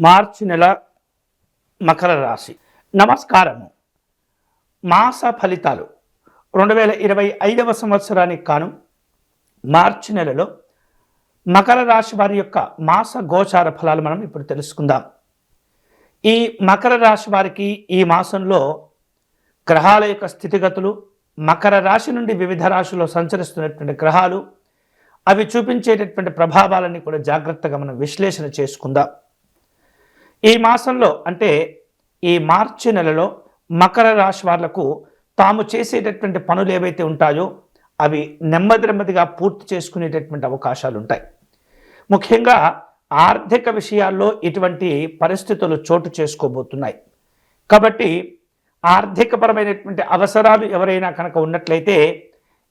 మార్చి నెల మకర రాశి. నమస్కారము. మాస ఫలితాలు. రెండు వేల ఇరవై ఐదవ సంవత్సరానికి కాను మార్చి నెలలో మకర రాశి వారి యొక్క మాస గోచార ఫలాలు మనం ఇప్పుడు తెలుసుకుందాం. ఈ మకర రాశి వారికి ఈ మాసంలో గ్రహాల యొక్క స్థితిగతులు మకర రాశి నుండి వివిధ రాశిలో సంచరిస్తున్నటువంటి గ్రహాలు అవి చూపించేటటువంటి ప్రభావాలన్నీ కూడా జాగ్రత్తగా మనం విశ్లేషణ చేసుకుందాం. ఈ మాసంలో అంటే ఈ మార్చి నెలలో మకర రాశి వాళ్ళకు తాము చేసేటటువంటి పనులు ఏవైతే ఉంటాయో అవి నెమ్మది నెమ్మదిగా పూర్తి చేసుకునేటటువంటి అవకాశాలు ఉంటాయి. ముఖ్యంగా ఆర్థిక విషయాల్లో ఇటువంటి పరిస్థితులు చోటు చేసుకోబోతున్నాయి. కాబట్టి ఆర్థికపరమైనటువంటి అవసరాలు ఎవరైనా కనుక ఉన్నట్లయితే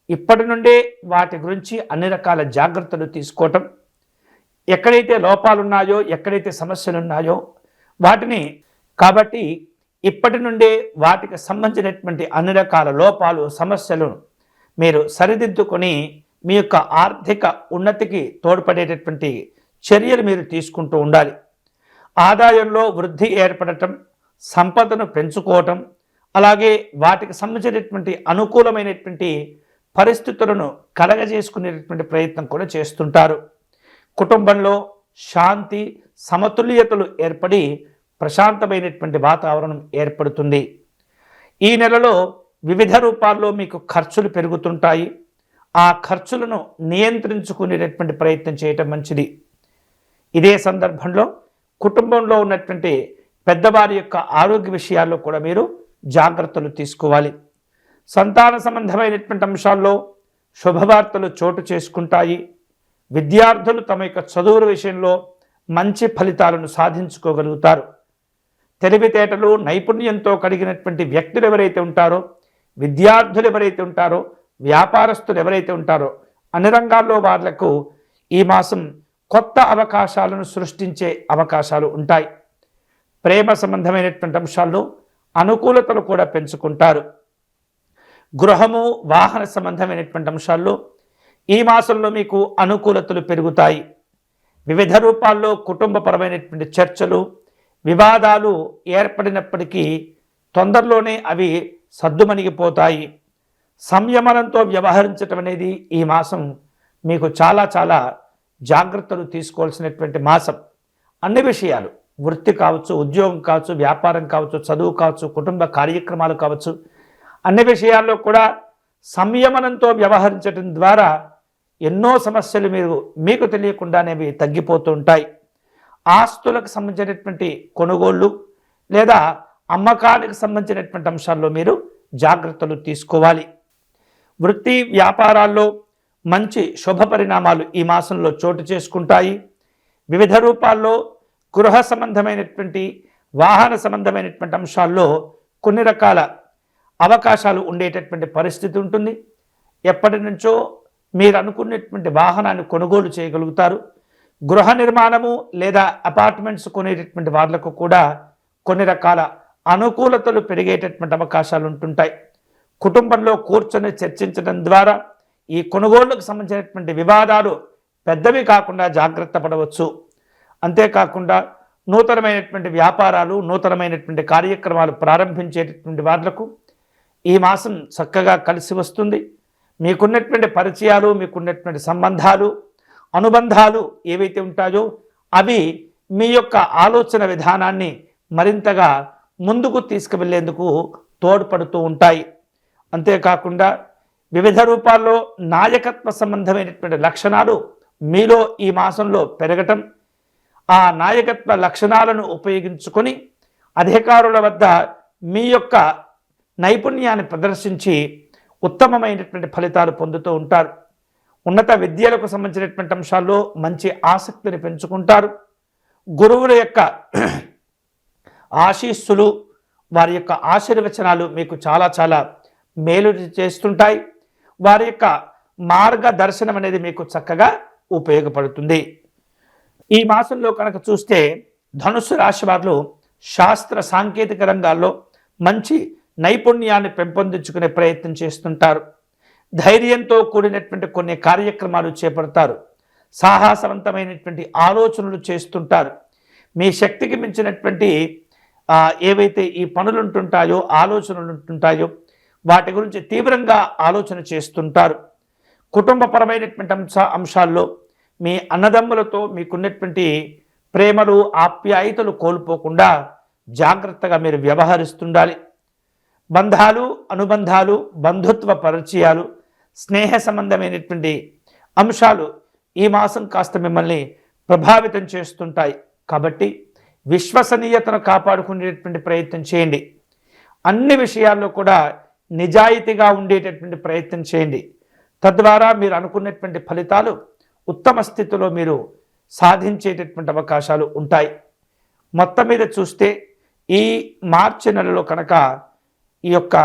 ఇప్పటి నుండే వాటి గురించి అన్ని రకాల జాగ్రత్తలు తీసుకోవటం ఎక్కడైతే లోపాలున్నాయో ఎక్కడైతే సమస్యలు ఉన్నాయో వాటిని కాబట్టి ఇప్పటి నుండే వాటికి సంబంధించినటువంటి అన్ని రకాల లోపాలు సమస్యలు మీరు సరిదిద్దుకొని మీ యొక్క ఆర్థిక ఉన్నతికి తోడ్పడేటటువంటి చర్యలు మీరు తీసుకుంటూ ఉండాలి. ఆదాయంలో వృద్ధి ఏర్పడటం సంపదను పెంచుకోవటం అలాగే వాటికి సంబంధించినటువంటి అనుకూలమైనటువంటి పరిస్థితులను కలగజేసుకునేటటువంటి ప్రయత్నం కూడా చేస్తుంటారు. కుటుంబంలో శాంతి సమతుల్యతలు ఏర్పడి ప్రశాంతమైనటువంటి వాతావరణం ఏర్పడుతుంది. ఈ నెలలో వివిధ రూపాల్లో మీకు ఖర్చులు పెరుగుతుంటాయి. ఆ ఖర్చులను నియంత్రించుకునేటటువంటి ప్రయత్నం చేయటం మంచిది. ఇదే సందర్భంలో కుటుంబంలో ఉన్నటువంటి పెద్దవారి యొక్క ఆరోగ్య విషయాల్లో కూడా మీరు జాగ్రత్తలు తీసుకోవాలి. సంతాన సంబంధమైనటువంటి అంశాల్లో శుభవార్తలు చోటు చేసుకుంటాయి. విద్యార్థులు తమ యొక్క చదువుల విషయంలో మంచి ఫలితాలను సాధించుకోగలుగుతారు. తెలివితేటలు నైపుణ్యంతో కలిగినటువంటి వ్యక్తులు ఎవరైతే ఉంటారో విద్యార్థులు ఎవరైతే ఉంటారో వ్యాపారస్తులు ఎవరైతే ఉంటారో అన్ని రంగాల్లో వాళ్ళకు ఈ మాసం కొత్త అవకాశాలను సృష్టించే అవకాశాలు ఉంటాయి. ప్రేమ సంబంధమైనటువంటి అంశాల్లో అనుకూలతలు కూడా పెంచుకుంటారు. గృహము వాహన సంబంధమైనటువంటి అంశాల్లో ఈ మాసంలో మీకు అనుకూలతలు పెరుగుతాయి. వివిధ రూపాల్లో కుటుంబపరమైనటువంటి చర్చలు వివాదాలు ఏర్పడినప్పటికీ తొందరలోనే అవి సద్దుమణిగిపోతాయి. సంయమనంతో వ్యవహరించటం అనేది ఈ మాసం మీకు చాలా చాలా జాగ్రత్తలు తీసుకోవాల్సినటువంటి మాసం. అన్ని విషయాలు వృత్తి కావచ్చు ఉద్యోగం కావచ్చు వ్యాపారం కావచ్చు చదువు కావచ్చు కుటుంబ కార్యక్రమాలు కావచ్చు అన్ని విషయాల్లో కూడా సంయమనంతో వ్యవహరించడం ద్వారా ఎన్నో సమస్యలు మీరు మీకు తెలియకుండానేవి తగ్గిపోతూ ఉంటాయి. ఆస్తులకు సంబంధించినటువంటి కొనుగోళ్ళు లేదా అమ్మకాలకు సంబంధించినటువంటి అంశాల్లో మీరు జాగ్రత్తలు తీసుకోవాలి. వృత్తి వ్యాపారాల్లో మంచి శుభ పరిణామాలు ఈ మాసంలో చోటు చేసుకుంటాయి. వివిధ రూపాల్లో గృహ సంబంధమైనటువంటి వాహన సంబంధమైనటువంటి అంశాల్లో కొన్ని రకాల అవకాశాలు ఉండేటటువంటి పరిస్థితి ఉంటుంది. ఎప్పటి నుంచో మీరు అనుకున్నటువంటి వాహనాన్ని కొనుగోలు చేయగలుగుతారు. గృహ నిర్మాణము లేదా అపార్ట్మెంట్స్ కొనేటటువంటి వాళ్ళకు కూడా కొన్ని రకాల అనుకూలతలు పెరిగేటటువంటి అవకాశాలు ఉంటుంటాయి. కుటుంబంలో కూర్చొని చర్చించడం ద్వారా ఈ కొనుగోళ్ళకు సంబంధించినటువంటి వివాదాలు పెద్దవి కాకుండా జాగ్రత్త పడవచ్చు. అంతేకాకుండా నూతనమైనటువంటి వ్యాపారాలు నూతనమైనటువంటి కార్యక్రమాలు ప్రారంభించేటటువంటి వాళ్ళకు ఈ మాసం చక్కగా కలిసి వస్తుంది. మీకున్నటువంటి పరిచయాలు మీకున్నటువంటి సంబంధాలు అనుబంధాలు ఏవైతే ఉంటాయో అవి మీ యొక్క ఆలోచన విధానాన్ని మరింతగా ముందుకు తీసుకువెళ్ళేందుకు తోడ్పడుతూ ఉంటాయి. అంతేకాకుండా వివిధ రూపాల్లో నాయకత్వ సంబంధమైనటువంటి లక్షణాలు మీలో ఈ మాసంలో పెరగటం ఆ నాయకత్వ లక్షణాలను ఉపయోగించుకొని అధికారుల వద్ద మీ యొక్క నైపుణ్యాన్ని ప్రదర్శించి ఉత్తమమైనటువంటి ఫలితాలు పొందుతూ ఉంటారు. ఉన్నత విద్యలకు సంబంధించినటువంటి అంశాల్లో మంచి ఆసక్తిని పెంచుకుంటారు. గురువుల యొక్క ఆశీస్సులు వారి యొక్క ఆశీర్వచనాలు మీకు చాలా చాలా మేలు చేస్తుంటాయి. వారి యొక్క మార్గదర్శనం అనేది మీకు చక్కగా ఉపయోగపడుతుంది. ఈ మాసంలో కనుక చూస్తే ధనుస్సు రాశి వారిలో శాస్త్ర సాంకేతిక రంగాల్లో మంచి నైపుణ్యాన్ని పెంపొందించుకునే ప్రయత్నం చేస్తుంటారు. ధైర్యంతో కూడినటువంటి కొన్ని కార్యక్రమాలు చేపడతారు. సాహసవంతమైనటువంటి ఆలోచనలు చేస్తుంటారు. మీ శక్తికి మించినటువంటి ఏవైతే ఈ పనులు ఉంటుంటాయో ఆలోచనలు ఉంటుంటాయో వాటి గురించి తీవ్రంగా ఆలోచన చేస్తుంటారు. కుటుంబపరమైనటువంటి అంశ అంశాల్లో మీ అన్నదమ్ములతో మీకున్నటువంటి ప్రేమలు ఆప్యాయతలు కోల్పోకుండా జాగ్రత్తగా మీరు వ్యవహరిస్తుండాలి. బంధాలు అనుబంధాలు బంధుత్వ పరిచయాలు స్నేహ సంబంధమైనటువంటి అంశాలు ఈ మాసం కాస్త మిమ్మల్ని ప్రభావితం చేస్తుంటాయి. కాబట్టి విశ్వసనీయతను కాపాడుకునేటటువంటి ప్రయత్నం చేయండి. అన్ని విషయాల్లో కూడా నిజాయితీగా ఉండేటటువంటి ప్రయత్నం చేయండి. తద్వారా మీరు అనుకున్నటువంటి ఫలితాలు ఉత్తమ స్థితిలో మీరు సాధించేటటువంటి అవకాశాలు ఉంటాయి. మొత్తం మీద చూస్తే ఈ మార్చి నెలలో కనుక ఈ యొక్క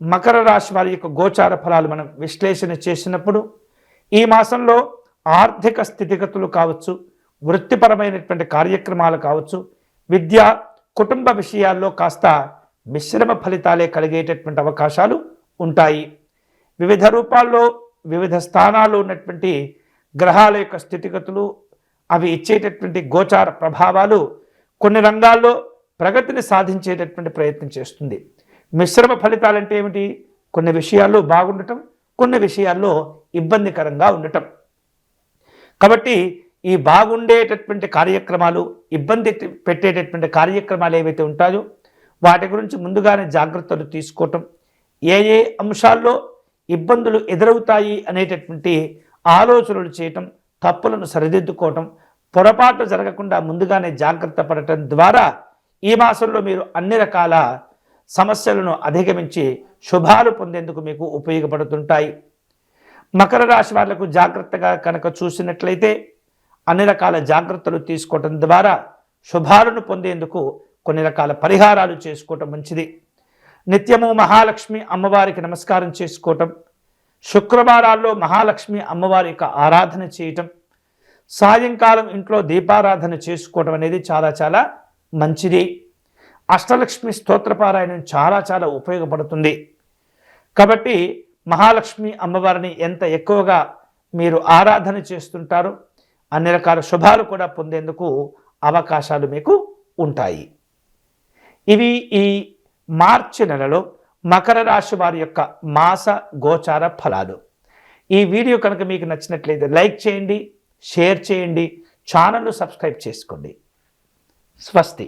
మకర రాశి వారి యొక్క గోచార ఫలాలు మనం విశ్లేషణ చేసినప్పుడు ఈ మాసంలో ఆర్థిక స్థితిగతులు కావచ్చు వృత్తిపరమైనటువంటి కార్యక్రమాలు కావచ్చు విద్య కుటుంబ విషయాల్లో కాస్త మిశ్రమ ఫలితాలే కలిగేటటువంటి అవకాశాలు ఉంటాయి. వివిధ రూపాల్లో వివిధ స్థానాల్లో ఉన్నటువంటి గ్రహాల యొక్క స్థితిగతులు అవి ఇచ్చేటటువంటి గోచార ప్రభావాలు కొన్ని రంగాల్లో ప్రగతిని సాధించేటటువంటి ప్రయత్నం చేస్తుంది. మిశ్రమ ఫలితాలంటే ఏమిటి? కొన్ని విషయాల్లో బాగుండటం కొన్ని విషయాల్లో ఇబ్బందికరంగా ఉండటం. కాబట్టి ఈ బాగుండేటటువంటి కార్యక్రమాలు ఇబ్బంది పెట్టేటటువంటి కార్యక్రమాలు ఏవైతే ఉంటాయో వాటి గురించి ముందుగానే జాగ్రత్తలు తీసుకోవటం ఏ ఏ అంశాల్లో ఇబ్బందులు ఎదురవుతాయి అనేటటువంటి ఆలోచనలు చేయటం తప్పులను సరిదిద్దుకోవటం పొరపాటు జరగకుండా ముందుగానే జాగ్రత్త పడటం ద్వారా ఈ మాసంలో మీరు అన్ని రకాల సమస్యలను అధిగమించి శుభాలు పొందేందుకు మీకు ఉపయోగపడుతుంటాయి. మకర రాశి వాళ్ళకు జాగ్రత్తగా కనుక చూసినట్లయితే అన్ని రకాల జాగ్రత్తలు తీసుకోవటం ద్వారా శుభాలను పొందేందుకు కొన్ని రకాల పరిహారాలు చేసుకోవటం మంచిది. నిత్యము మహాలక్ష్మి అమ్మవారికి నమస్కారం చేసుకోవటం శుక్రవారాల్లో మహాలక్ష్మి అమ్మవారి యొక్క ఆరాధన చేయటం సాయంకాలం ఇంట్లో దీపారాధన చేసుకోవటం అనేది చాలా చాలా మంచిది. అష్టలక్ష్మి స్తోత్రపారాయణం చాలా చాలా ఉపయోగపడుతుంది. కాబట్టి మహాలక్ష్మి అమ్మవారిని ఎంత ఎక్కువగా మీరు ఆరాధన చేస్తుంటారో అన్ని రకాల శుభాలు కూడా పొందేందుకు అవకాశాలు మీకు ఉంటాయి. ఇవి ఈ మార్చి నెలలో మకర రాశి వారి యొక్క మాస గోచార ఫలాలు. ఈ వీడియో కనుక మీకు నచ్చినట్లయితే లైక్ చేయండి షేర్ చేయండి ఛానల్ను సబ్స్క్రైబ్ చేసుకోండి. స్వస్తి.